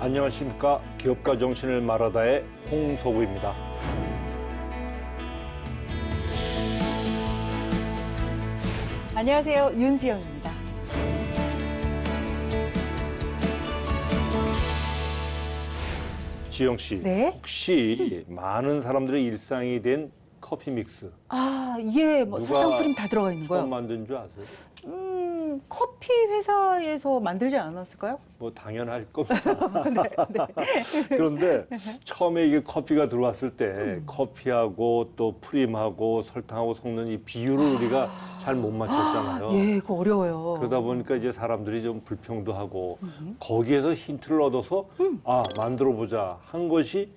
안녕하십니까 기업가 정신을 말하다의 홍서구입니다. 안녕하세요. 윤지영입니다. 지영 씨, 네. 혹시 많은 사람들의 일상이 된 커피 믹스 아, 이게 뭐 누가 설탕 프림 다 들어가 있는 처음 거요? 만든 줄 아세요? 음, 커피 회사에서 만들지 않았을까요? 뭐 당연할 겁니다. 네, 그런데 처음에 이게 커피가 들어왔을 때 음. 커피하고 또 프림하고 설탕하고 섞는 이 비율을 우리가 잘 못 맞췄잖아요. 예, 그거 어려워요. 그러다 보니까 이제 사람들이 좀 불평도 하고 거기에서 힌트를 얻어서 음. 아 만들어 보자 한 것이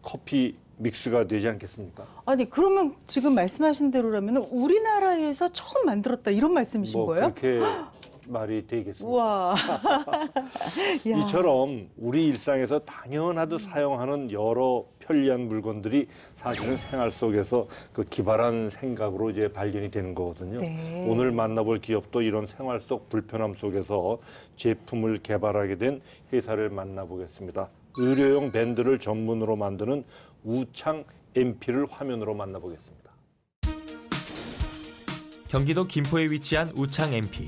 커피 믹스가 되지 않겠습니까? 아니, 그러면 지금 말씀하신 대로라면 우리나라에서 처음 만들었다 이런 말씀이신 뭐 거예요? 그렇게 말이 되겠습니다. 야. 이처럼 우리 일상에서 당연하듯 사용하는 여러 편리한 물건들이 사실은 생활 속에서 그 기발한 생각으로 이제 발견이 되는 거거든요. 네. 오늘 만나볼 기업도 이런 생활 속 불편함 속에서 제품을 개발하게 된 회사를 만나보겠습니다. 의료용 밴드를 전문으로 만드는 우창 MP를 화면으로 만나보겠습니다. 경기도 김포에 위치한 우창 MP.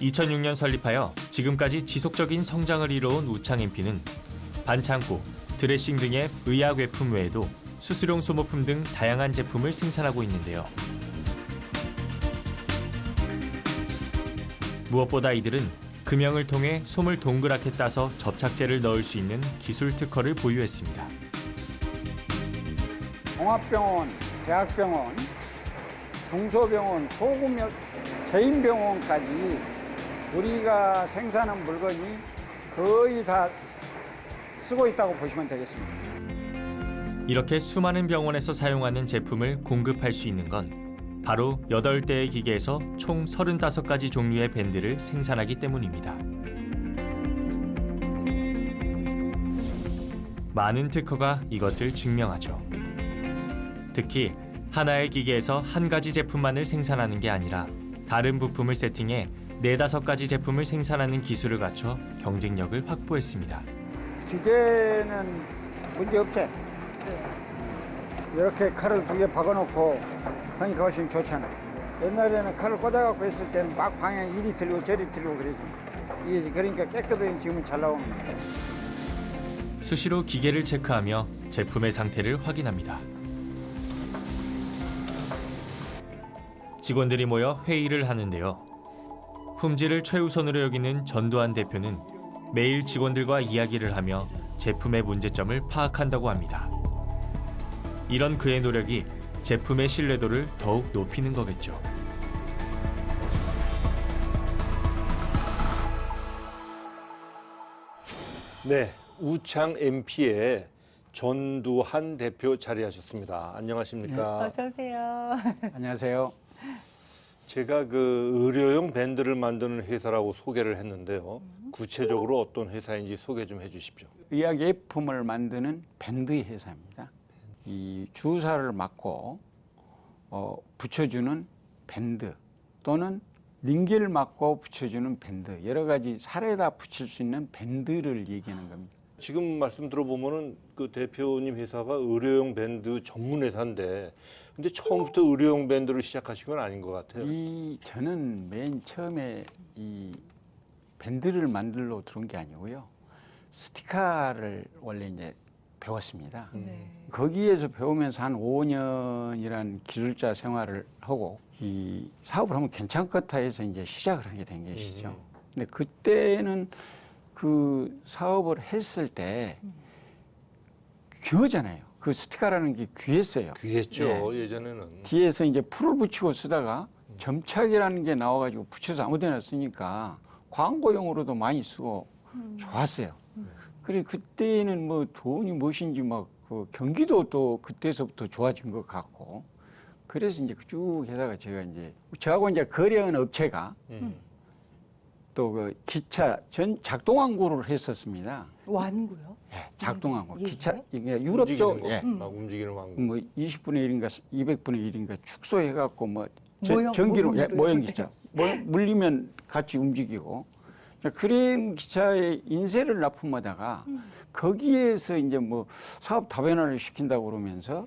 2006년 설립하여 지금까지 지속적인 성장을 이뤄온 우창 MP는 반창고, 드레싱 등의 의약 외품 외에도 수술용 소모품 등 다양한 제품을 생산하고 있는데요. 무엇보다 이들은 금형을 통해 솜을 동그랗게 따서 접착제를 넣을 수 있는 기술 특허를 보유했습니다. 종합병원, 대학병원, 중소병원, 소규모 개인병원까지 우리가 생산한 물건이 거의 다 쓰고 있다고 보시면 되겠습니다. 이렇게 수많은 병원에서 사용하는 제품을 공급할 수 있는 건 바로 8대의 기계에서 총 35가지 종류의 밴드를 생산하기 때문입니다. 많은 특허가 이것을 증명하죠. 특히 하나의 기계에서 한 가지 제품만을 생산하는 게 아니라 다른 부품을 세팅해 네다섯 가지 제품을 생산하는 기술을 갖춰 경쟁력을 확보했습니다. 기계는 문제 없지? 이렇게 칼을 두 개 박아놓고 하니까 훨씬 좋잖아. 옛날에는 칼을 꽂아갖고 했을 때는 막 방향 이리 틀리고 저리 틀리고 그러지. 이게 그러니까 깨끗하게 지금은 잘 나오는 거야. 수시로 기계를 체크하며 제품의 상태를 확인합니다. 직원들이 모여 회의를 하는데요. 품질을 최우선으로 여기는 전두환 대표는 매일 직원들과 이야기를 하며 제품의 문제점을 파악한다고 합니다. 이런 그의 노력이 제품의 신뢰도를 더욱 높이는 거겠죠. 네, 우창 MP의 전두한 대표 자리하셨습니다. 안녕하십니까? 어서 오세요. 안녕하세요. 제가 그 의료용 밴드를 만드는 회사라고 소개를 했는데요. 구체적으로 어떤 회사인지 소개 좀 해주십시오. 의약 예품을 만드는 밴드 회사입니다. 이 주사를 맞고 어, 붙여주는 밴드 또는 링겔 맞고 붙여주는 밴드 여러 가지 살에다 붙일 수 있는 밴드를 얘기하는 겁니다. 지금 말씀 들어보면은 그 대표님 회사가 의료용 밴드 전문 회사인데, 근데 처음부터 의료용 밴드를 시작하신 건 아닌 것 같아요. 이 저는 맨 처음에 이 밴드를 만들러 들어온 게 아니고요. 스티커를 원래 이제 배웠습니다. 네. 거기에서 배우면서 한 5년이란 기술자 생활을 하고 이 사업을 하면 괜찮 겠다 해서 이제 시작을 하게 된 것이죠. 근데 그때는 그 사업을 했을 때 귀하잖아요. 그 스티커라는 게 귀했어요. 귀했죠 예 전에는. 뒤에서 이제 풀을 붙이고 쓰다가 점착이라는 게 나와가지고 붙여서 아무데나 쓰니까 광고용으로도 많이 쓰고 좋았어요. 그래 그때는 뭐 돈이 무엇인지 막 그 경기도 또 그때서부터 좋아진 것 같고 그래서 이제 쭉 해다가 제가 이제 저하고 이제 거래한 업체가 음. 또그 기차 전 작동항구를 했었습니다. 완구요? 예, 작동항구 예, 기차 예. 이게 유럽 쪽 움직이는 거, 예. 막 움직이는 왕. 뭐 20분의 1인가 200분의 1인가 축소해 갖고 뭐 저- 모형, 전기로 예, 모형. 기차 뭐 물리면 같이 움직이고 그림 기차의 인쇄를 납품하다가 음. 거기에서 이제 뭐 사업 다변화를 시킨다고 그러면서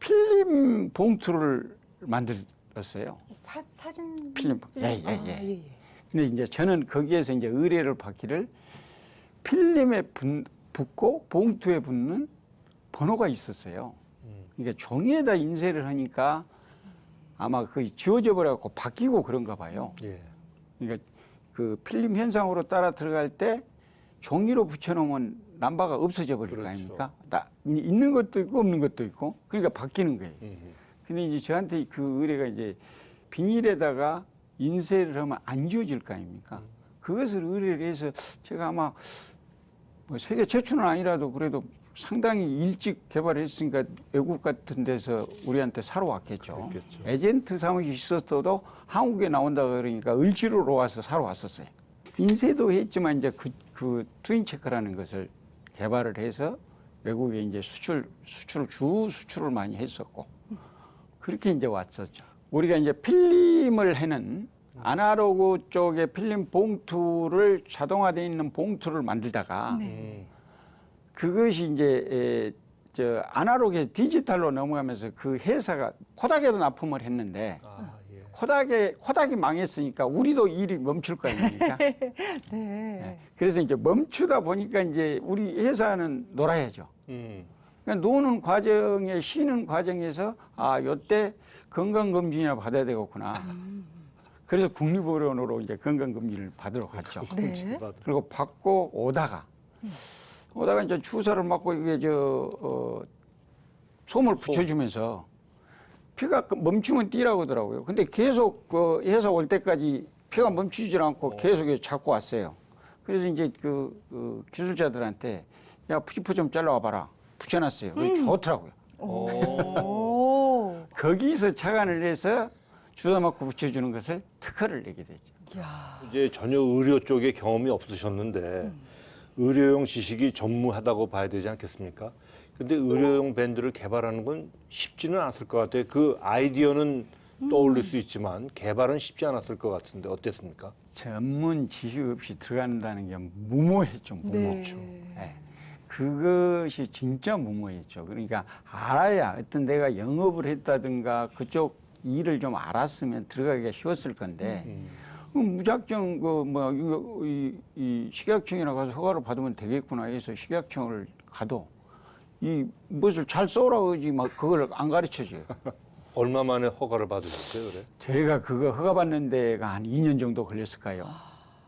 필름 봉투를 만들었어요. 사, 사진 필름 봉- 예, 예, 아, 예. 예, 예. 근데 이제 저는 거기에서 이제 의뢰를 받기를 필름에 분- 붙고 봉투에 붙는 번호가 있었어요. 음. 그러니까 종이에다 인쇄를 하니까 아마 거의 지워져 버려갖고 바뀌고 그런가 봐요. 예. 그러니까 그 필름 현상으로 따라 들어갈 때 종이로 붙여놓으면 남바가 없어져 버릴 거 그렇죠. 아닙니까? 나, 있는 것도 있고 없는 것도 있고 그러니까 바뀌는 거예요. 음. 근데 이제 저한테 그 의뢰가 이제 비닐에다가 인쇄를 하면 안 지워질 거 아닙니까? 그것을 의뢰를 해서 제가 아마 뭐 세계 최초는 아니라도 그래도 상당히 일찍 개발했으니까 외국 같은 데서 우리한테 사러 왔겠죠. 그랬겠죠. 에젠트 사무실이 있었어도 한국에 나온다 그러니까 을지로로 와서 사러 왔었어요. 인쇄도 했지만 이제 그, 그 트윈 체크라는 것을 개발을 해서 외국에 이제 수출 수출 주 수출을 많이 했었고 그렇게 이제 왔었죠. 우리가 이제 필름을 해는 아날로그 쪽에 필름 봉투를 자동화되어 있는 봉투를 만들다가 네. 음. 그것이 이제 에, 저 아날로그에서 디지털로 넘어가면서 그 회사가 코닥에도 납품을 했는데 아, 예. 코닥에 코닥이 망했으니까 우리도 일이 멈출 거 아닙니까? 네. 네. 그래서 이제 멈추다 보니까 이제 우리 회사는 놀아야죠. 음. 그러니까 노는 과정에 쉬는 과정에서 아 요때 건강검진이나 받아야 되겠구나. 그래서 국립의료원으로 이제 건강검진을 받으러 갔죠. 네. 그리고 받고 오다가 오다가 이제 주사를 맞고 이게 저 어, 솜을 붙여주면서 피가 그 멈추면 뛰라고 하더라고요. 근데 계속 그 회사 올 때까지 피가 멈추질 않고 계속 이렇게 잡고 왔어요. 그래서 이제 그, 그 기술자들한테 야 푸지푸 좀 잘라와 봐라 붙여놨어요. 그게 좋더라고요. 오. 거기서 착안을 해서 주사 맞고 붙여주는 것을 특허를 내게 되죠. 야. 이제 전혀 의료 쪽에 경험이 없으셨는데 의료용 지식이 전무하다고 봐야 되지 않겠습니까? 근데 의료용 밴드를 개발하는 건 쉽지는 않았을 것 같아요. 그 아이디어는 떠올릴 수 있지만 개발은 쉽지 않았을 것 같은데 어땠습니까? 전문 지식 없이 들어간다는 게 무모했죠, 무모죠. 네. 예. 그것이 진짜 무모했죠. 그러니까 알아야 어떤 내가 영업을 했다든가 그쪽 일을 좀 알았으면 들어가기가 쉬웠을 건데 음. 그럼 무작정 그뭐 이, 이 식약청이나 가서 허가를 받으면 되겠구나 해서 식약청을 가도 이 무엇을 잘 써라 그러지 막 그걸 안 가르쳐 줘요. 얼마 만에 허가를 받으셨어요, 그래? 저희가 그거 허가 받는 데가 한 2년 정도 걸렸을까요?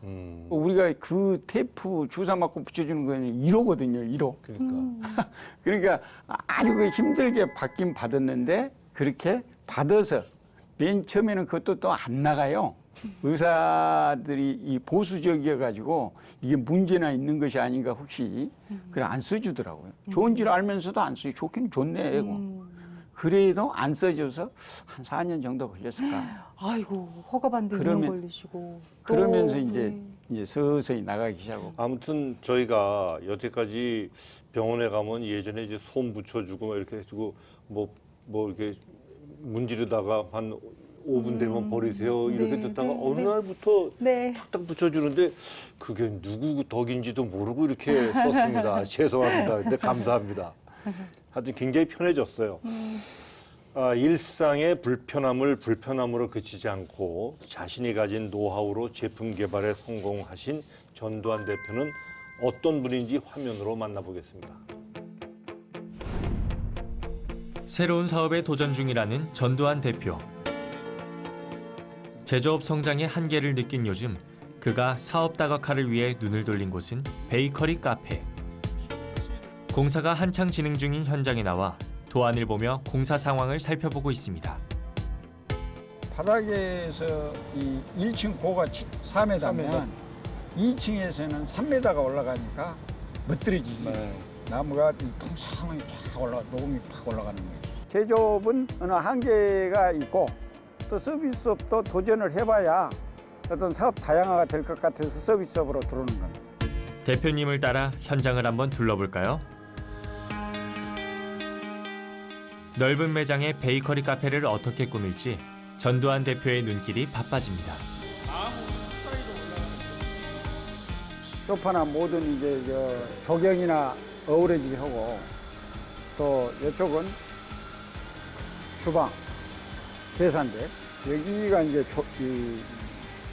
음. 우리가 그 테이프 주사 맞고 붙여주는 거는 1호거든요, 1호. 그러니까 그러니까 아주 그 힘들게 받긴 받았는데 그렇게 받아서 맨 처음에는 그것도 또 안 나가요. 의사들이 이 보수적이어 가지고 이게 문제나 있는 것이 아닌가 혹시 그래 안 써주더라고요. 좋은지를 알면서도 안 써요. 좋긴 좋네. 고 음. 그래도 안 써줘서 한 4년 정도 걸렸을까. 아이고 허가 받는데 그러면- 2년 걸리시고. 그러면서 또, 이제 네. 이제 서서히 나가기 시작하고. 아무튼 저희가 여태까지 병원에 가면 예전에 이제 솜 붙여주고 막 이렇게 해주고 뭐뭐 이렇게 문지르다가 한 5분 되면 버리세요 이렇게 네, 듣다가 네, 어느 네. 날부터 네. 탁탁 붙여주는데 그게 누구 덕인지도 모르고 이렇게 썼습니다. 죄송합니다. 근데 감사합니다. 하여튼 굉장히 편해졌어요. 아, 일상의 불편함을 불편함으로 그치지 않고 자신이 가진 노하우로 제품 개발에 성공하신 전두환 대표는 어떤 분인지 화면으로 만나보겠습니다. 새로운 사업에 도전 중이라는 전두환 대표. 제조업 성장의 한계를 느낀 요즘 그가 사업 다각화를 위해 눈을 돌린 곳은 베이커리 카페. 공사가 한창 진행 중인 현장에 나와 도안을 보며 공사 상황을 살펴보고 있습니다. 바닥에서 이 1층 고가 4m면 2층에서는 3m가 올라가니까 멋들어지지. 나무가 이 풍성하게 쫙 올라 녹음이 팍 올라가는 거예요. 제조업은 어느 한계가 있고 또 서비스업도 도전을 해봐야 어떤 사업 다양화가 될 것 같아서 서비스업으로 들어오는 겁니다. 대표님을 따라 현장을 한번 둘러볼까요? 넓은 매장의 베이커리 카페를 어떻게 꾸밀지 전두환 대표의 눈길이 바빠집니다. 소파나 모든 이제 저 조경이나 어우러지게 하고 또 이쪽은 주방, 계산대 여기가 이제 조, 이,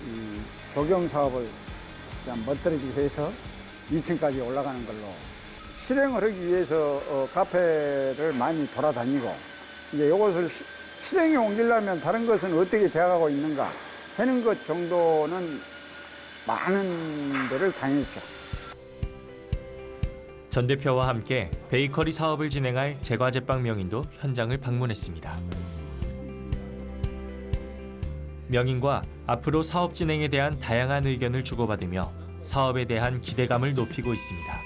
이 조경 사업을 그냥 멋들어지게 해서 2층까지 올라가는 걸로 실행을 하기 위해서 어, 카페를 많이 돌아다니고 이제 이것을 시- 실행에 옮기려면 다른 것은 어떻게 되어가고 있는가 하는 것 정도는 많은 데를 다녔죠. 전 대표와 함께 베이커리 사업을 진행할 제과제빵 명인도 현장을 방문했습니다. 명인과 앞으로 사업 진행에 대한 다양한 의견을 주고받으며 사업에 대한 기대감을 높이고 있습니다.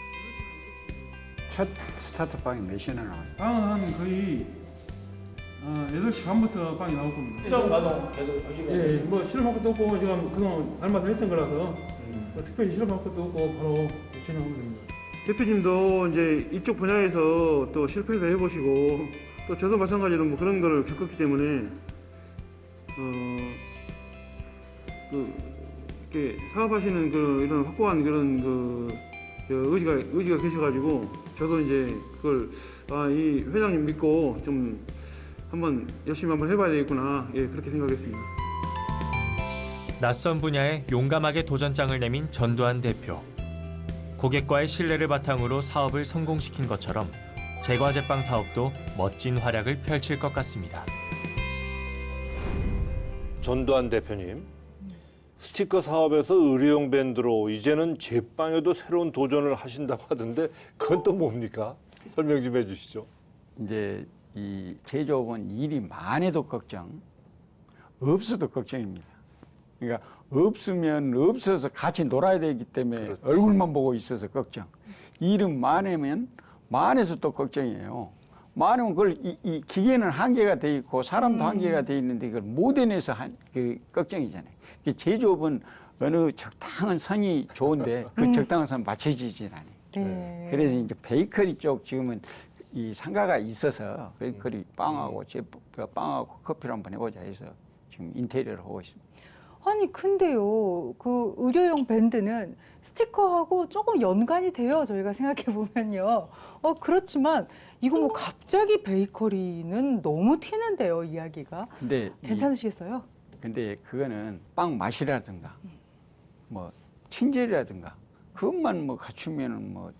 첫 스타트 빵이 몇 시나 나와요? 빵은 한 거의 어, 8시 반부터 빵이 나올 겁니다. 실험 가동 계속 하시고 예, 예, 뭐 실험할 것도 없고 지금 그동안 알마다 했던 거라서 뭐 특별히 실험할 것도 없고 바로 진행하면 됩니다. 대표님도 이제 이쪽 분야에서 또 실패도 해보시고 또 저도 마찬가지로 뭐 그런 거를 겪었기 때문에 어 그 이렇게 사업하시는 그 이런 확고한 그런 그저 의지가 의지가 계셔가지고 저도 이제 그걸 아 이 회장님 믿고 좀 한번 열심히 한번 해봐야 되겠구나 예 그렇게 생각했습니다. 낯선 분야에 용감하게 도전장을 내민 전두환 대표. 고객과의 신뢰를 바탕으로 사업을 성공시킨 것처럼 제과제빵 사업도 멋진 활약을 펼칠 것 같습니다. 전두환 대표님, 스티커 사업에서 의료용 밴드로 이제는 제빵에도 새로운 도전을 하신다고 하던데 그건 또 뭡니까? 설명 좀 해주시죠. 이제 이 제조업은 일이 많아도 걱정, 없어도 걱정입니다. 그러니까 없으면 없어서 같이 놀아야 되기 때문에 그렇지. 얼굴만 보고 있어서 걱정. 일은 많으면 많아서 또 걱정이에요. 많으면 그걸 이, 이 기계는 한계가 돼 있고 사람도 한계가 돼 있는데 그걸 못 해내서 한, 그 걱정이잖아요. 그 제조업은 어느 적당한 선이 좋은데 그 적당한 선 맞춰지질 않아요. 네. 그래서 이제 베이커리 쪽 지금은 이 상가가 있어서 베이커리 빵하고 제 빵하고 커피를 한번 해보자 해서 지금 인테리어를 하고 있습니다. 아니 근데요 그 의료용 밴드는 스티커하고 조금 연관이 돼요 저희가 생각해 보면요 어 그렇지만 이거 뭐 갑자기 베이커리는 너무 튀는데요 이야기가 근데 이- 괜찮으시겠어요? 근데 그거는 빵 맛이라든가 뭐 친절이라든가 그것만 뭐 갖추면은 뭐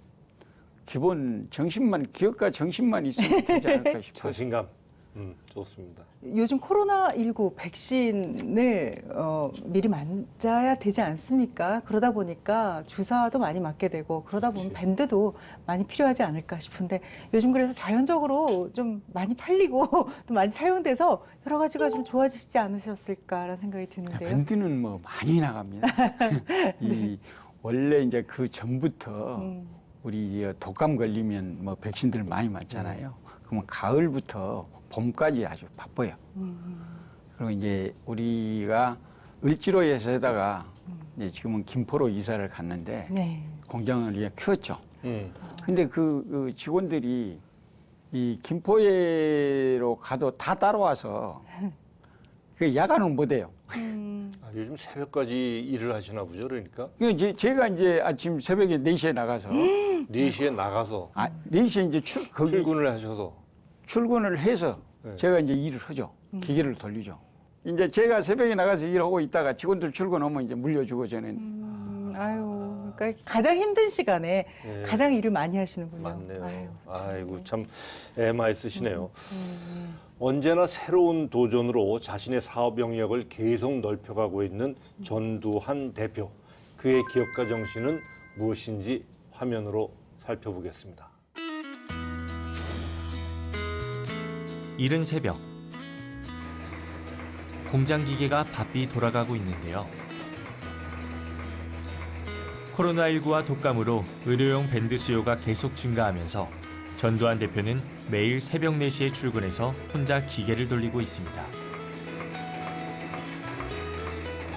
기본 정신만 기억과 정신만 있으면 되지 않을까 싶어요. 자신감. 음, 좋습니다. 요즘 코로나19 백신을 어, 미리 맞아야 되지 않습니까? 그러다 보니까 주사도 많이 맞게 되고 그러다 보면. 밴드도 많이 필요하지 않을까 싶은데 요즘 그래서 자연적으로 좀 많이 팔리고 또 많이 사용돼서 여러 가지가 좀 좋아지지 않으셨을까라는 생각이 드는데요. 밴드는 뭐 많이 나갑니다. 이 원래 이제 그 전부터 음, 우리 이 독감 걸리면 뭐 백신들 많이 맞잖아요. 그러면 가을부터 봄까지 아주 바빠요. 음, 그리고 이제 우리가 을지로에서 하다가 이제 지금은 김포로 이사를 갔는데 네. 공장을 이제 키웠죠. 음, 근데 그, 그 직원들이 이 김포에로 가도 다 따라와서 그 야간을 못 해요. 음, 아, 요즘 새벽까지 일을 하시나 보죠, 그러니까 그 이제 제가 이제 아침 새벽에 4시에 나가서 4시에 나가서 아, 4시에 이제 출, 거기 출근을 하셔서 출근을 해서 네. 제가 이제 일을 하죠. 기계를 돌리죠. 이제 제가 새벽에 나가서 일하고 있다가 직원들 출근하면 이제 물려주고 저는 음, 아유, 그러니까 가장 힘든 시간에 예, 가장 일을 많이 하시는군요. 맞네요. 아유, 참. 아이고 참애 많이 쓰시네요. 음, 언제나 새로운 도전으로 자신의 사업 영역을 계속 넓혀가고 있는 전두환 대표. 그의 기업가 정신은 무엇인지 화면으로 살펴보겠습니다. 이른 새벽 공장 기계가 바삐 돌아가고 있는데요. 코로나19와 독감으로 의료용 밴드 수요가 계속 증가하면서 전두환 대표는 매일 새벽 4시에 출근해서 혼자 기계를 돌리고 있습니다.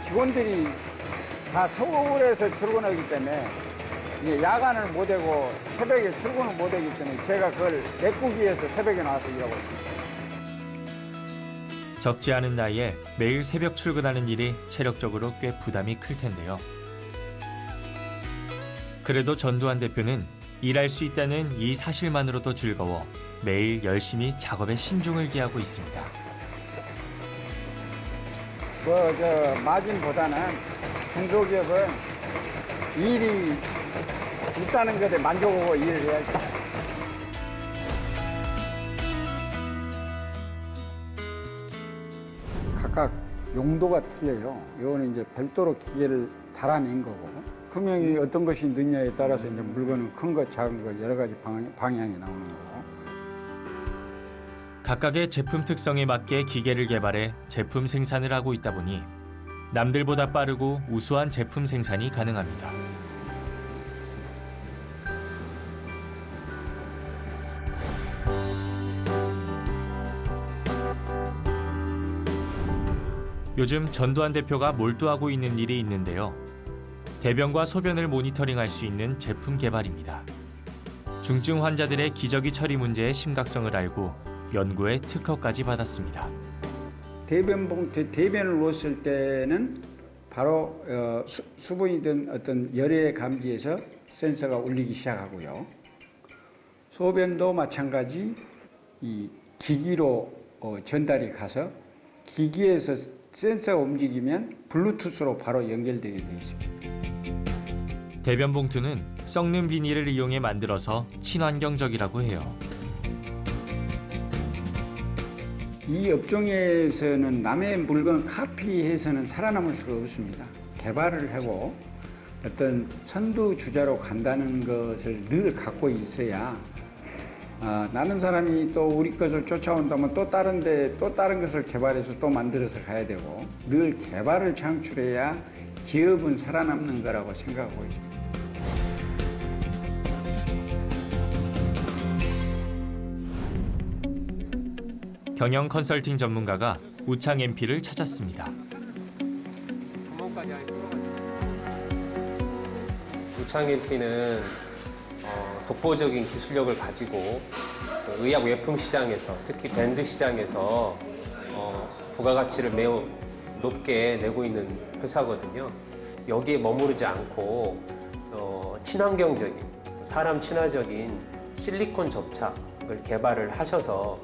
직원들이 다 서울에서 출근하기 때문에 야간을 못 하고 새벽에 출근을 못 하기 때문에 제가 그걸 메꾸기 위해서 새벽에 나와서 일하고 있습니다. 적지 않은 나이에 매일 새벽 출근하는 일이 체력적으로 꽤 부담이 클 텐데요. 그래도 전두환 대표는 일할 수 있다는 이 사실만으로도 즐거워 매일 열심히 작업에 신중을 기하고 있습니다. 그, 저, 마진보다는 중소기업은 일이 있다는 것에 만족하고 일을 해야지. 용도가 틀려요. 이거는 이제 별도로 기계를 달아낸 거고. 금형이 어떤 것이 넣냐에 따라서 이제 물건은 큰 것, 작은 것 여러 가지 방, 방향이 나오는 거고. 각각의 제품 특성에 맞게 기계를 개발해 제품 생산을 하고 있다 보니 남들보다 빠르고 우수한 제품 생산이 가능합니다. 요즘 전두환 대표가 몰두하고 있는 일이 있는데요. 대변과 소변을 모니터링할 수 있는 제품 개발입니다. 중증 환자들의 기저귀 처리 문제의 심각성을 알고 연구에 특허까지 받았습니다. 대변 봉투 대변을 놓았을 때는 바로 어, 수, 수분이든 어떤 열에 감지해서 센서가 울리기 시작하고요. 소변도 마찬가지 이 기기로 어, 전달이 가서 기기에서 센서가 움직이면 블루투스로 바로 연결되게 되어 있습니다. 대변 봉투는 썩는 비닐을 이용해 만들어서 친환경적이라고 해요. 이 업종에서는 남의 물건 카피해서는 살아남을 수가 없습니다. 개발을 하고 어떤 선두주자로 간다는 것을 늘 갖고 있어야 아, 나는 사람이 또 우리 것을 쫓아온다면 또 다른 데 또 다른 것을 개발해서 또 만들어서 가야 되고 늘 개발을 창출해야 기업은 살아남는 거라고 생각하고 있습니다. 경영 컨설팅 전문가가 우창 MP를 찾았습니다. 우창일피는 어, 독보적인 기술력을 가지고 그 의약 외품 시장에서 특히 밴드 시장에서 어, 부가가치를 매우 높게 내고 있는 회사거든요. 여기에 머무르지 않고 어, 친환경적인 사람 친화적인 실리콘 접착을 개발을 하셔서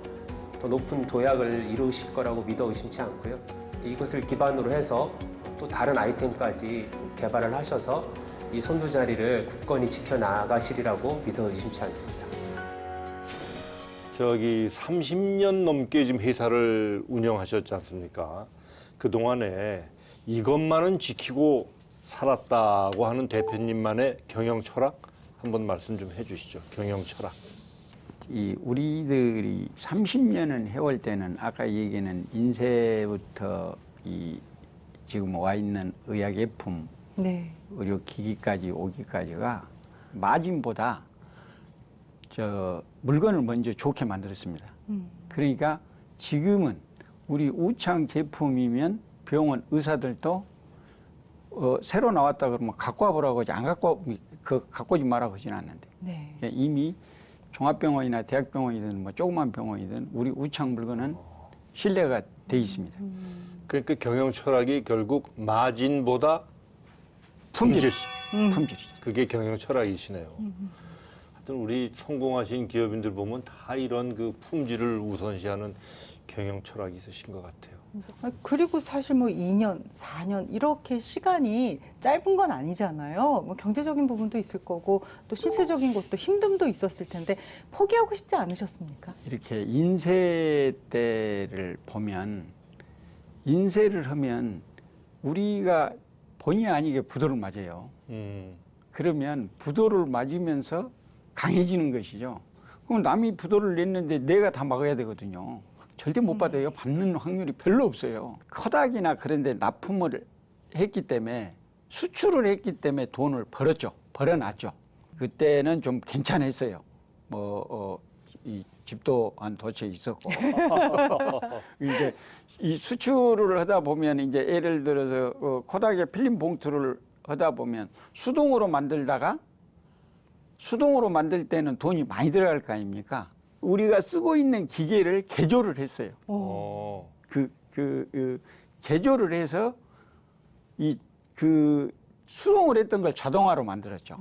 더 높은 도약을 이루실 거라고 믿어 의심치 않고요. 이것을 기반으로 해서 또 다른 아이템까지 개발을 하셔서 이 선두 자리를 굳건히 지켜 나가시리라고 믿어 의심치 않습니다. 저기 30년 넘게 지금 회사를 운영하셨지 않습니까? 그 동안에 이것만은 지키고 살았다고 하는 대표님만의 경영 철학 한번 말씀 좀 해주시죠. 경영 철학. 이 우리들이 30년을 해올 때는 아까 얘기는 인쇄부터 이 지금 와 있는 의약 예품, 네. 의료 기기까지 오기까지가 마진보다 저 물건을 먼저 좋게 만들었습니다. 음. 그러니까 지금은 우리 우창 제품이면 병원 의사들도 어, 새로 나왔다 그러면 갖고 와보라고 하지 안 갖고 와- 그 갖고 오지 말라고 하지는 않는데 네. 그러니까 이미 종합병원이나 대학병원이든 뭐 조그만 병원이든 우리 우창 물건은 신뢰가 돼 있습니다. 그러니까 경영 철학이 결국 마진보다 품질, 품질. 품질이죠. 그게 경영 철학이시네요. 하여튼 우리 성공하신 기업인들 보면 다 이런 그 품질을 우선시하는 경영 철학이 있으신 것 같아요. 아, 그리고 사실 뭐 2년, 4년 이렇게 시간이 짧은 건 아니잖아요. 뭐 경제적인 부분도 있을 거고 또 시세적인 것도 힘듦도 있었을 텐데 포기하고 싶지 않으셨습니까? 이렇게 인쇄 때를 보면 인쇄를 하면 우리가 본의 아니게 부도를 맞아요. 음, 그러면 부도를 맞으면서 강해지는 것이죠. 그럼 남이 부도를 냈는데 내가 다 막아야 되거든요. 절대 못 받아요. 받는 확률이 별로 없어요. 커닥이나 그런데 납품을 했기 때문에 수출을 했기 때문에 돈을 벌었죠. 벌어놨죠. 그때는 좀 괜찮았어요. 뭐, 어, 이 집도 한 도처에 있었고. 이제 이 수출을 하다 보면 이제 예를 들어서 어, 코닥의 필름 봉투를 하다 보면 수동으로 만들다가 수동으로 만들 때는 돈이 많이 들어갈 거 아닙니까? 우리가 쓰고 있는 기계를 개조를 했어요. 어. 그, 그, 그 개조를 해서 이 그 수동을 했던 걸 자동화로 만들었죠.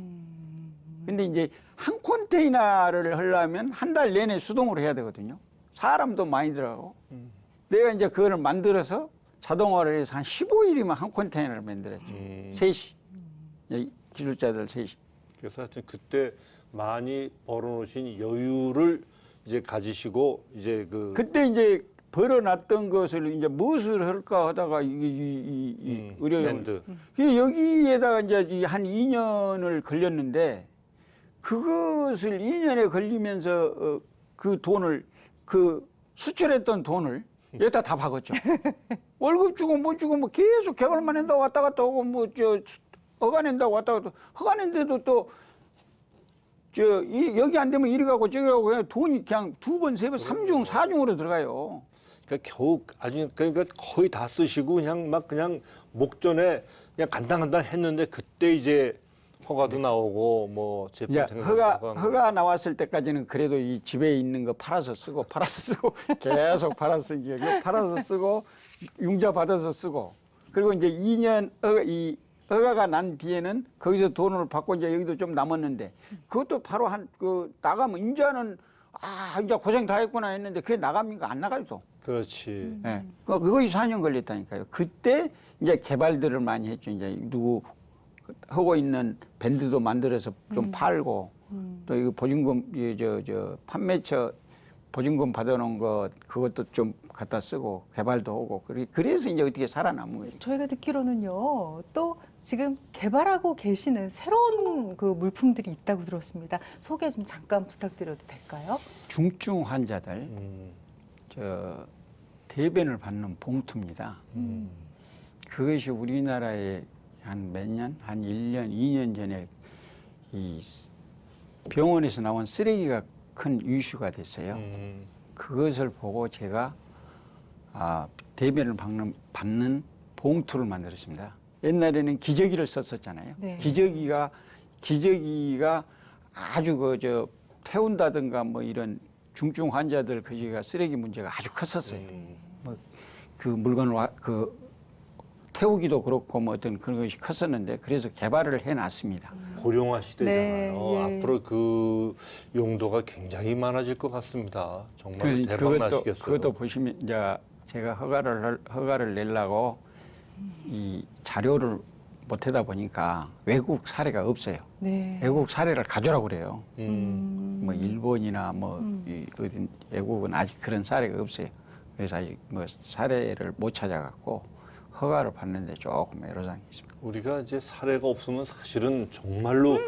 근데 이제 한 컨테이너를 하려면 한 달 내내 수동으로 해야 되거든요. 사람도 많이 들어가고. 내가 이제 그거를 만들어서 자동화를 해서 한 15일이면 한 컨테이너를 만들었죠. 음. 셋이. 이 기술자들 셋이. 그래서 하여튼 그때 많이 벌어놓으신 여유를 이제 가지시고 이제 그 그때 이제 벌어놨던 것을 이제 무엇을 할까 하다가 이게 이, 이, 이 음, 의료용. 그 여기에다가 이제 이한 2년을 걸렸는데 그것을 2년에 걸리면서 어, 그 돈을 그 수출했던 돈을 여기다 다 박았죠. 월급 주고 뭐 주고 뭐 계속 개발만 한다고 왔다 갔다 오고 뭐 저 허가 낸다고 왔다 갔다 허가 낸데도 또 저 이 여기 안 되면 이리 가고 저기 가고 그냥 돈이 그냥 두 번, 세 번, 삼 중, 사 중으로 들어가요. 그러니까 겨우 아주 그러니까 거의 다 쓰시고 그냥 막 그냥 목전에 그냥 간당간당 했는데 그때 이제 허가도 나오고 뭐 제품 야, 생산도 허가 허가 나왔을 때까지는 그래도 이 집에 있는 거 팔아서 쓰고 팔아서 쓰고 계속 팔아서 이거 팔아서 쓰고 융자 받아서 쓰고 그리고 이제 2년 허가 이 허가가 난 뒤에는 거기서 돈을 받고 이제 여기도 좀 남았는데 그것도 바로 한 그 나가면 이제는 아 이제 고생 다 했구나 했는데 그게 나갑니까 안 나가죠. 그렇지. 예. 그 그것이 4년 걸렸다니까요. 그때 이제 개발들을 많이 했죠. 이제 누구 하고 있는 밴드도 만들어서 좀 팔고 또 이거 보증금 저저 판매처 보증금 받아놓은 거 그것도 좀 갖다 쓰고 개발도 하고 그래- 그래서 이제 어떻게 살아남은 거죠. 저희가 듣기로는요, 또 지금 개발하고 계시는 새로운 그 물품들이 있다고 들었습니다. 소개 좀 잠깐 부탁드려도 될까요? 중증 환자들 음, 저 대변을 받는 봉투입니다. 음. 그것이 우리나라에 한 몇 년, 한 1년, 2년 전에 이 병원에서 나온 쓰레기가 큰 이슈가 됐어요. 음. 그것을 보고 제가 아, 대변을 받는, 받는 봉투를 만들었습니다. 옛날에는 기저귀를 썼었잖아요. 네. 기저귀가 기저귀가 아주 그 저 태운다든가 뭐 이런 중증 환자들 그저가 쓰레기 문제가 아주 컸었어요. 음. 그 물건을 와, 그 태우기도 그렇고 뭐 어떤 그런 것이 컸었는데 그래서 개발을 해놨습니다. 고령화 시대잖아요. 네, 예. 앞으로 그 용도가 굉장히 많아질 것 같습니다. 정말 그래서 대박 그것도 나시겠어요. 그것도 보시면 이제 제가 허가를 할- 허가를 내려고 이 자료를 못하다 보니까 외국 사례가 없어요. 네. 외국 사례를 가져라고 그래요. 음. 뭐 일본이나 뭐 음. 이 어딘 외국은 아직 그런 사례가 없어요. 그래서 아직 뭐 사례를 못 찾아갖고 허가를 받는데 조금 애로사항이 있습니다. 우리가 이제 사례가 없으면 사실은 정말로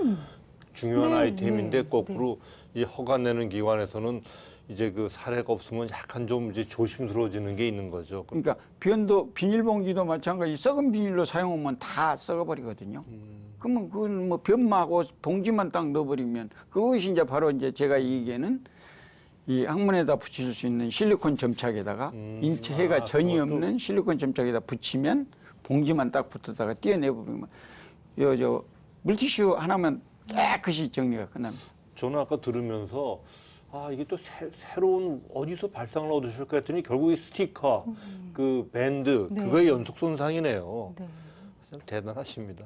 중요한 네, 아이템인데 네, 거꾸로 이 허가 내는 기관에서는 이제 그 사례가 없으면 약간 좀 이제 조심스러워지는 게 있는 거죠. 그- 그러니까 변도 비닐봉지도 마찬가지 썩은 비닐로 사용하면 다 썩어버리거든요. 음. 그러면 그건 뭐 변마고 봉지만 딱 넣어버리면 그것이 이제 바로 이제 제가 얘기에는 이 항문에다 붙일 수 있는 실리콘 점착에다가 음. 인체 해가 아, 전이 그것도- 없는 실리콘 점착에다 붙이면 봉지만 딱 붙었다가 떼어내버리면 요저 물티슈 하나면 깨끗이 정리가 끝납니다. 저는 아까 들으면서 아 이게 또 새, 새로운 어디서 발상을 얻으실까 했더니 결국 이 스티커, 그 밴드 네. 그거의 연속 손상이네요. 네. 참 대단하십니다.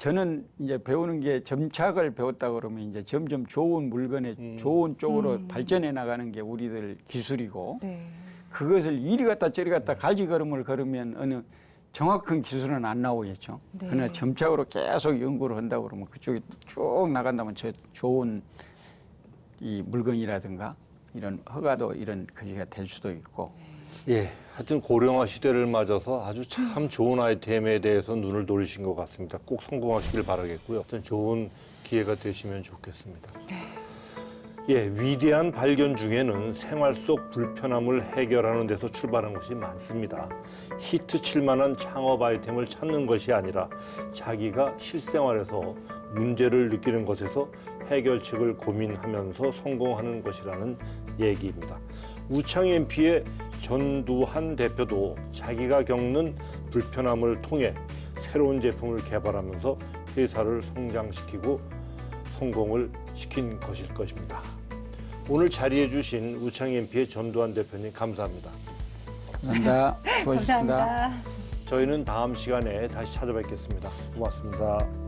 저는 이제 배우는 게 점착을 배웠다 그러면 이제 점점 좋은 물건에 음. 좋은 쪽으로 음. 발전해 나가는 게 우리들 기술이고 네. 그것을 이리 갔다 저리 갔다 갈지 걸음을 걸으면 어느 정확한 기술은 안 나오겠죠. 네. 그러나 점착으로 계속 연구를 한다 그러면 그쪽이 쭉 나간다면 저 좋은 이 물건이라든가 이런 허가도 이런 거지가 될 수도 있고 예, 하여튼 고령화 시대를 맞아서 아주 참 좋은 아이템에 대해서 눈을 돌리신 것 같습니다. 꼭 성공하시길 바라겠고요. 하여튼 좋은 기회가 되시면 좋겠습니다. 예, 위대한 발견 중에는 생활 속 불편함을 해결하는 데서 출발한 것이 많습니다. 히트 칠 만한 창업 아이템을 찾는 것이 아니라 자기가 실생활에서 문제를 느끼는 것에서 해결책을 고민하면서 성공하는 것이라는 얘기입니다. 우창 MP의 전두환 대표도 자기가 겪는 불편함을 통해 새로운 제품을 개발하면서 회사를 성장시키고 성공을 시킨 것일 것입니다. 오늘 자리해 주신 우창 MP의 전두환 대표님 감사합니다. 감사합니다. 수고하셨습니다. 감사합니다. 저희는 다음 시간에 다시 찾아뵙겠습니다. 고맙습니다.